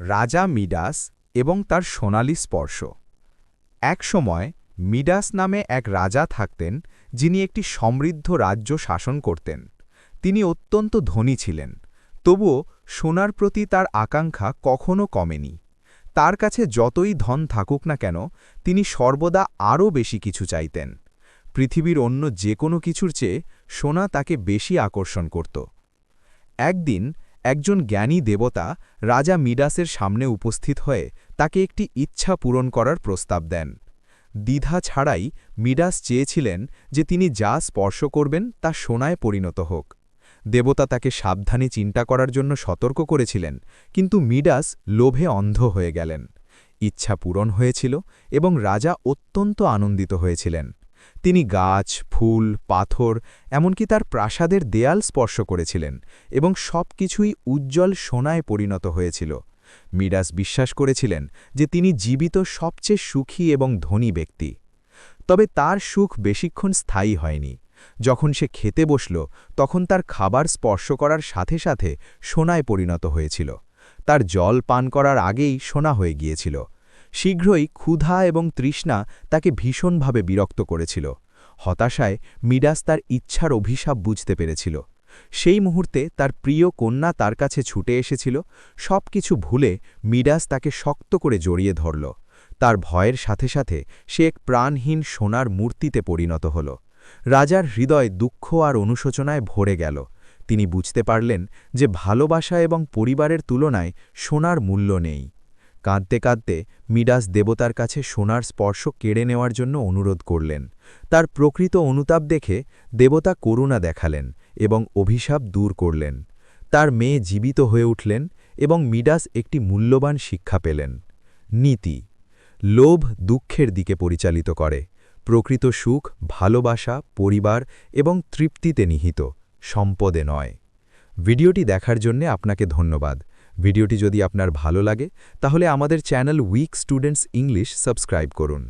রাজা মিডাস এবং তার সোনালি স্পর্শ। একসময় মিডাস নামে এক রাজা থাকতেন, যিনি একটি সমৃদ্ধ রাজ্য শাসন করতেন। তিনি অত্যন্ত ধনী ছিলেন, তবুও সোনার প্রতি তার আকাঙ্ক্ষা কখনো কমেনি। তার কাছে যতই ধন থাকুক না কেন, তিনি সর্বদা আরও বেশি কিছু চাইতেন। পৃথিবীর অন্য যে কোনো কিছুর চেয়ে সোনা তাকে বেশি আকর্ষণ করত। একদিন একজন জ্ঞানী দেবতা রাজা মিডাসের সামনে উপস্থিত হয়ে তাকে একটি ইচ্ছা পূরণ করার প্রস্তাব দেন। দ্বিধা ছাড়াই মিডাস চেয়েছিলেন যে তিনি যা স্পর্শ করবেন তা সোনায় পরিণত হোক। দেবতা তাকে সাবধানে চিন্তা করার জন্য সতর্ক করেছিলেন, কিন্তু মিডাস লোভে অন্ধ হয়ে গেলেন। ইচ্ছা পূরণ হয়েছিল এবং রাজা অত্যন্ত আনন্দিত হয়েছিলেন। তিনি গাছ, ফুল, পাথর, এমনকি তার প্রাসাদের দেয়াল স্পর্শ করেছিলেন এবং সব কিছুই উজ্জ্বল সোনায় পরিণত হয়েছিল। মিডাস বিশ্বাস করেছিলেন যে তিনি জীবিত সবচেয়ে সুখী এবং ধনী ব্যক্তি। তবে তার সুখ বেশিক্ষণ স্থায়ী হয়নি। যখন সে খেতে বসল, তখন তার খাবার স্পর্শ করার সাথে সাথে সোনায় পরিণত হয়েছিল। তার জল পান করার আগেই সোনা হয়ে গিয়েছিল। শীঘ্রই ক্ষুধা এবং তৃষ্ণা তাকে ভীষণভাবে বিরক্ত করেছিল। হতাশায় মিডাস তার ইচ্ছার অভিশাপ বুঝতে পেরেছিল। সেই মুহূর্তে তার প্রিয় কন্যা তার কাছে ছুটে এসেছিল। সব কিছু ভুলে মিডাস তাকে শক্ত করে জড়িয়ে ধরল। তার ভয়ের সাথে সাথে সে এক প্রাণহীন সোনার মূর্তিতে পরিণত হল। রাজার হৃদয় দুঃখ আর অনুশোচনায় ভরে গেল। তিনি বুঝতে পারলেন যে ভালোবাসা এবং পরিবারের তুলনায় সোনার মূল্য নেই। কাঁদতে কাঁদতে মিডাস দেবতার কাছে সোনার স্পর্শ কেড়ে নেওয়ার জন্য অনুরোধ করলেন। তার প্রকৃত অনুতাপ দেখে দেবতা করুণা দেখালেন এবং অভিশাপ দূর করলেন। তার মেয়ে জীবিত হয়ে উঠলেন এবং মিডাস একটি মূল্যবান শিক্ষা পেলেন। নীতি, লোভ দুঃখের দিকে পরিচালিত করে, প্রকৃত সুখ, ভালোবাসা, পরিবার এবং তৃপ্তিতে নিহিত, সম্পদে নয়। ভিডিওটি দেখার জন্য আপনাকে ধন্যবাদ। ভিডিওটি যদি আপনার ভালো লাগে তাহলে আমাদের channel weak students English subscribe করুন।